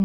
Messi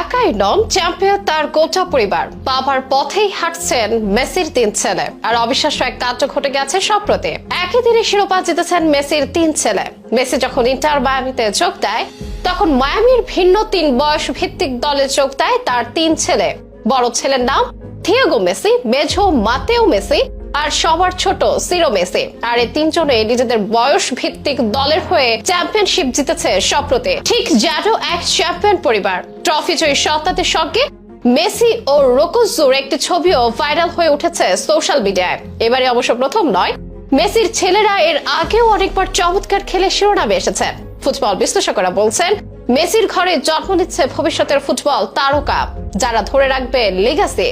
একাই নন champion তার গোটা পরিবার। বাবার পথেই হাঁটছেন মেসির তিন ছেলে। আর অবিশ্বাস্য এক কার্য ঘটে গেছে সম্প্রতি। একই দিনে শিরোপা জিতেছেন মেসির তিন ছেলে। মেসি যখন ইন্টার মায়ামিতে যোগ দেয়, তখন মায়ামির ভিন্ন তিন বয়স ভিত্তিক দলে যোগ দেয় তার তিন ছেলে। বড় ছেলের নাম থিয়াগো মেসি, মেঝো মাতেও মেসি আর সবার ছোট সিরো মেসি। আর এই তিনজনে নিজেদের বয়স ভিত্তিক দলের হয়ে চ্যাম্পিয়নশিপ জিতেছে সম্প্রতি ঠিক যেন এক চ্যাম্পিয়ন পরিবার। ট্রফি জয়ী সত্তাদের সঙ্গে মেসি ও রোকোজুর একটি ছবিও ভাইরাল হয়ে উঠেছে সোশ্যাল মিডিয়ায় এবারে অবশ্য প্রথম নয়, মেসির ছেলেরা এর আগেও অনেকবার চমৎকার খেলে শিরোনামে এসেছে। ফুটবল বিশ্লেষকরা বলছেন, মেসির ঘরে জন্ম নিচ্ছে ভবিষ্যতের ফুটবল তারকা, যারা ধরে রাখবে লিগাসি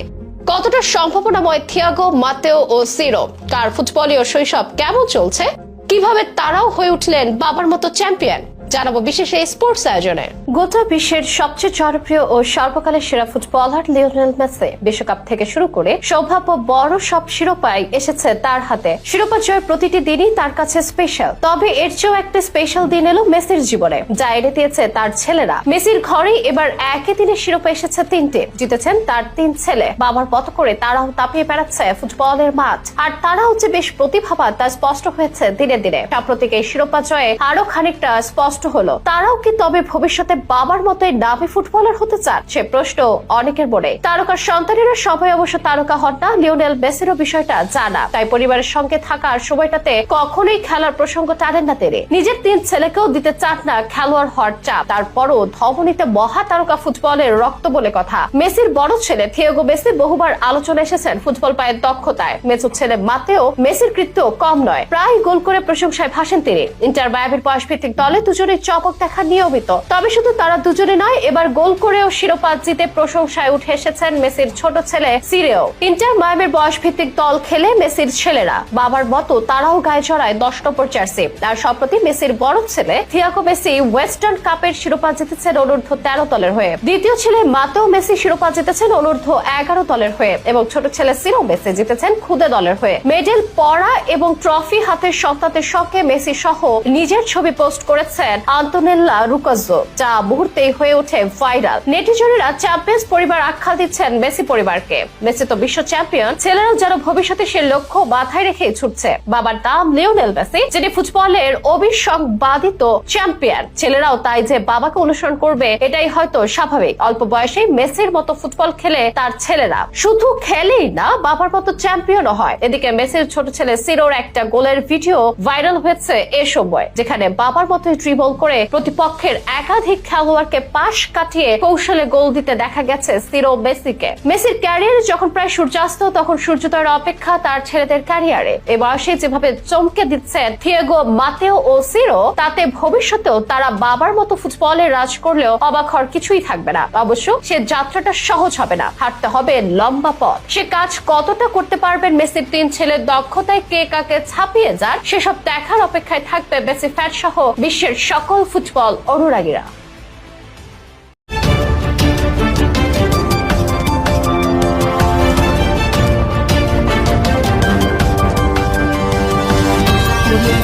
কতটা সম্ভাবনাময় থিয়াগো, মাতেও ও সিরো? কার ফুটবলীয় শৈশব কেমন চলছে? কীভাবে তারাও হয়ে উঠলেন বাবার মতো চ্যাম্পিয়ন? জানাব বিশেষ এই স্পোর্টস আয়োজনে। গোটা বিশ্বের সবচেয়ে জনপ্রিয় ও সর্বকালের সেরা ফুটবলার লিওনেল মেসি বিশ্বকাপ থেকে শুরু করে সৌভাগ্য বড় সব শিরোপাই এসেছে তার হাতে। শিরোপা জয়ের প্রতিটি দিনই তার কাছে স্পেশাল তবে এর চেয়েও একটা স্পেশাল দিন এলো মেসির জীবনে, যা এনে দিয়েছে তার ছেলেরা। মেসির ঘরেই এবার একই দিনে শিরোপা এসেছে তিনটে। জিতেছেন তার তিন ছেলে। বাবার পথ করে তারাও তাপিয়ে বেড়াচ্ছে ফুটবলের মাঠ। আর তারাও যে বেশ প্রতিভাবান, তা স্পষ্ট হয়েছে দিনে দিনে। সাম্প্রতিক এই শিরোপা জয়ে আরও খানিকটা স্পষ্ট হলো। তারাও কি তবে ভবিষ্যতে বাবার মতোই নামী ফুটবলার হতে চান, সে প্রশ্ন অনেকের মনে। তারকার সন্তানেরা সবাই অবশ্য তারকা হন না, লিওনেল মেসিরও বিষয়টা জানা। তাই পরিবারের সঙ্গে থাকার সময়টাতে কখনোই খেলার প্রসঙ্গ টানেন না তিনি। নিজের তিন ছেলেকেও দিতে চান না খেলোয়াড় হওয়ার চাপ। তারপরও ধমনীতে মহা তারকা ফুটবলের রক্ত বলে কথা। মেসির বড় ছেলে থিয়েগো মেসি বহুবার আলোচনা এসেছেন ফুটবল পায়ের দক্ষতায়। মেসুর ছেলে মাতেও মেসির কৃত্য কম নয়। প্রায় গোল করে প্রশংসায় ভাসেন তিনি। ইন্টার মায়াবির বয়স ভিত্তিক দলে দুজনের চমক দেখা নিয়মিত। তবে শুধু তারা দুজনে নয়। এবার গোল করেও শিরোপা জিতে প্রশংসায় উঠে এসেছেন মেসির ছোট ছেলে সিরেও। ইন্টার মায়ামির বয়স ভিত্তিক দল খেলে মেসির ছেলেরা। বাবার মতো তারাও গায়ে জড়ায় দশ নম্বর জার্সি। আর সম্প্রতি মেসির বড় ছেলে থিয়াকো মেসি ওয়েস্টার্ন কাপের শিরোপা জিতেছেন অনূর্ধ্ব তেরো দলের হয়ে। দ্বিতীয় ছেলে মাতেও মেসি শিরোপা জিতেছেন অনূর্ধ্ব এগারো দলের হয়ে এবং ছোট ছেলে সিরো মেসি জিতেছেন খুদে দলের হয়ে। মেডেল পড়া এবং ট্রফি হাতের সন্তানের শখে মেসি সহ নিজের ছবি পোস্ট করেছেন আন্তোনেল্লা রুকাজো যা মুহূর্তেই হয়ে ওঠে ভাইরাল। নেটিজনেরা চ্যাম্পিয়ন্স পরিবার আখ্যা দিচ্ছেন মেসি পরিবারকে। মেসি তো বিশ্ব চ্যাম্পিয়ন, ছেলেরাও যেন ভবিষ্যতে সে লক্ষ্য মাথায় রেখে ছুটছে। বাবার নাম লিওনেল মেসি, যিনি ফুটবলের অবিসংবাদিত চ্যাম্পিয়ন। ছেলেরাও তাই যে বাবাকে অনুসরণ করবে, এটাই হয়তো স্বাভাবিক। অল্প বয়সে মেসির মতো ফুটবল খেলে তার ছেলেরা। শুধু খেলেই না, বাবার মতো চ্যাম্পিয়নও হয়। এদিকে মেসির ছোট ছেলে সিরোর একটা গোলের ভিডিও ভাইরাল হয়েছে এ সময়, যেখানে বাবার মতো ড্রিবল করে প্রতিপক্ষের একাধিক খেলোয়াড়কে পাশ কাটিয়ে কৌশলে গোল দিতে দেখা গেছে সিরো মেসিকে। মেসির ক্যারিয়ারে যখন প্রায় সূর্যাস্ত, তখন সূর্যোদয়ের অপেক্ষা তার ছেলেদের ক্যারিয়ারে। এ বয়সে যেভাবে চমকে দিচ্ছেন থিয়েগো মাতেও ও সিরো, তাতে ভবিষ্যতেও তারা বাবার মতো ফুটবলে রাজ করলেও অবাক হওয়ার কিছুই থাকবে না। অবশ্য সে যাত্রাটা সহজ হবে না, হাঁটতে হবে লম্বা পথ। সে কাজ কতটা করতে পারবেন মেসির তিন ছেলের দক্ষতায় কে কাকে ছাপিয়ে যান, সেসব দেখার অপেক্ষায় থাকবে মেসি ফ্যাট সহ বিশ্বের সকল ফুটবল অনুরাগীরা।